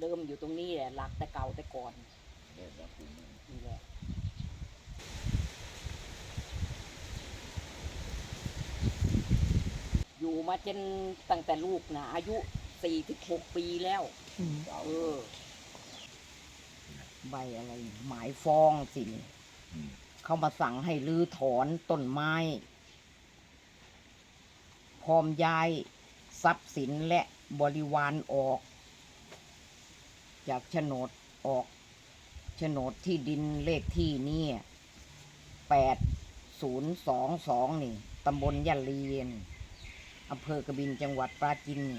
เดิมอยู่ตรงนี้แหละ หลักแต่เก่าแต่ก่อนเดี๋ยวจะคุยนี่แหละอยู่มาจนตั้งแต่ลูกนะอายุสี่ถึงหกปีแล้วเก่าเออใบอะไร หมายฟองสินี่อืมเขามาสั่งให้รื้อถอนต้นไม้ พร้อมย้าย ทรัพย์สินและบริวารออก จากโฉนดออกโฉนดที่ดินเลขที่นี่แปดศูนย์สองสองนี่ตำบลยะเลียนอำเภอกบินจังหวัดปราจีนนี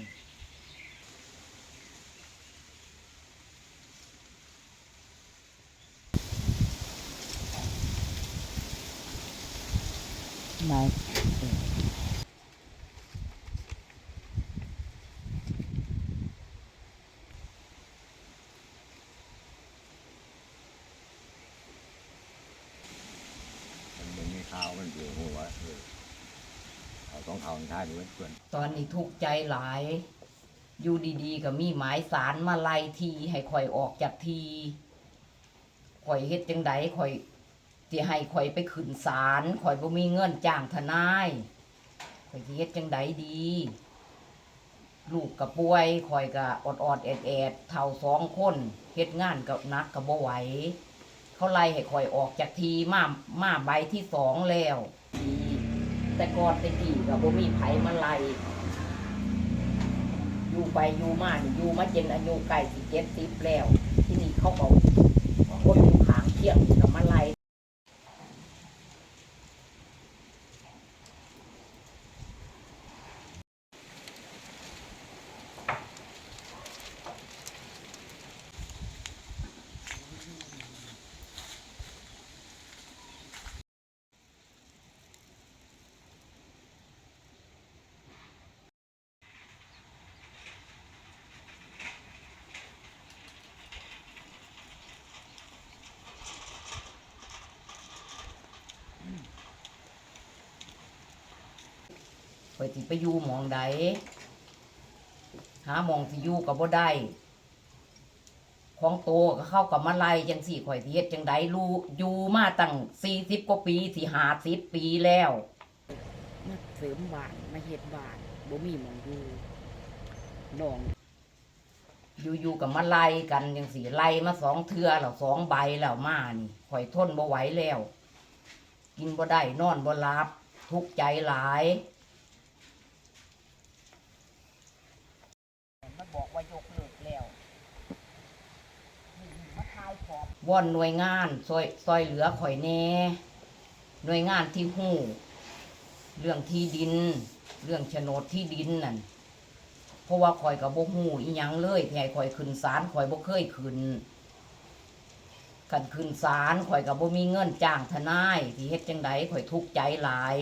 ่ายมันไม่มี ข่าวมันอยู่หัวเออเขาต้องเอาท่าด้วยเพื่อนตอนนี้ทุกข์ใจหลาย อยู่ดีๆ ก็มีหมายสารมาไล่ทีให้ข่อยออกจากทีข่อยเฮ็ดจังไดข่อยสิให้ข่อยไปขึ้นศาลข่อยบ่มีเงินจ้างทนายข่อยสิเฮ็ดจังไดดี ลูกก็ป่วยข่อยก็อดอดๆแอดแอดๆเท่าสองคนเฮ็ดงานก็หนักก็บ่ไหว เขาไล่ให้ค่อยออกจากทีมามาใบที่สองแล้วทีแต่ก่อนแตะกี้กับ่มีไผมาไล่อยู่ไปอยู่มานี่อยู่มาเจนอายุใกล้สิเจ็ดสิบแล้ว ที่นี่เขาบอกอยู่ขางเที่ยงก็มาไล่ ข่อยสิไปอยู่หมองใดหาหมองสิอยู่ก็บ่ได้ของโตก็เข้ากับมาไล่จังสี่ข่อยสิเฮ็ดจังใดรู้อยู่มาตั้งสี่สิบกว่าปีสี่ห้าสิบปีแล้วมาเสริมบ้านมาเฮ็ดบ้านบ่มีหมองอยู่น้องอยู่ๆกับมาไล่กันจังสี่ไล่มาสองเทือแล้วสองใบแล้วมานี่ข่อยทนบ่ไหวแล้ว กินบ่ได้นอนบ่หลับทุกข์ใจหลาย มันบอกว่ายกเลิกแล้วมาทายขอบ วอนหน่วยงานซอยซอยเหลือข่อยแหน่หน่วยงานที่หู้ เรื่องที่ดิน เรื่องโฉนดที่ดินนั่นเพราะว่าข่อยกับบ่หูอีหยังเลยที่ให้ข่อยขึ้นศาลข่อยบ่เคยขึ้นกันขึ้นศาลข่อยกับบ่มีเงินจ้างทนายที่เฮ็ดจังไดข่อยทุกข์ใจหลาย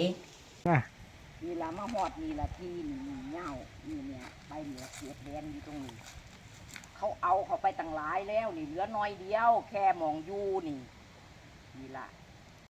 นี่ละมาหอดนี่ละที่นี่เหง้านี่เนี่ยใบเหลือเสียดแดนอยู่ตรงนี้ เขาเอาเขาไปตั้งหลายแล้วนี่เหลือน้อยเดียว แค่หมองอยู่นี่นี่ละ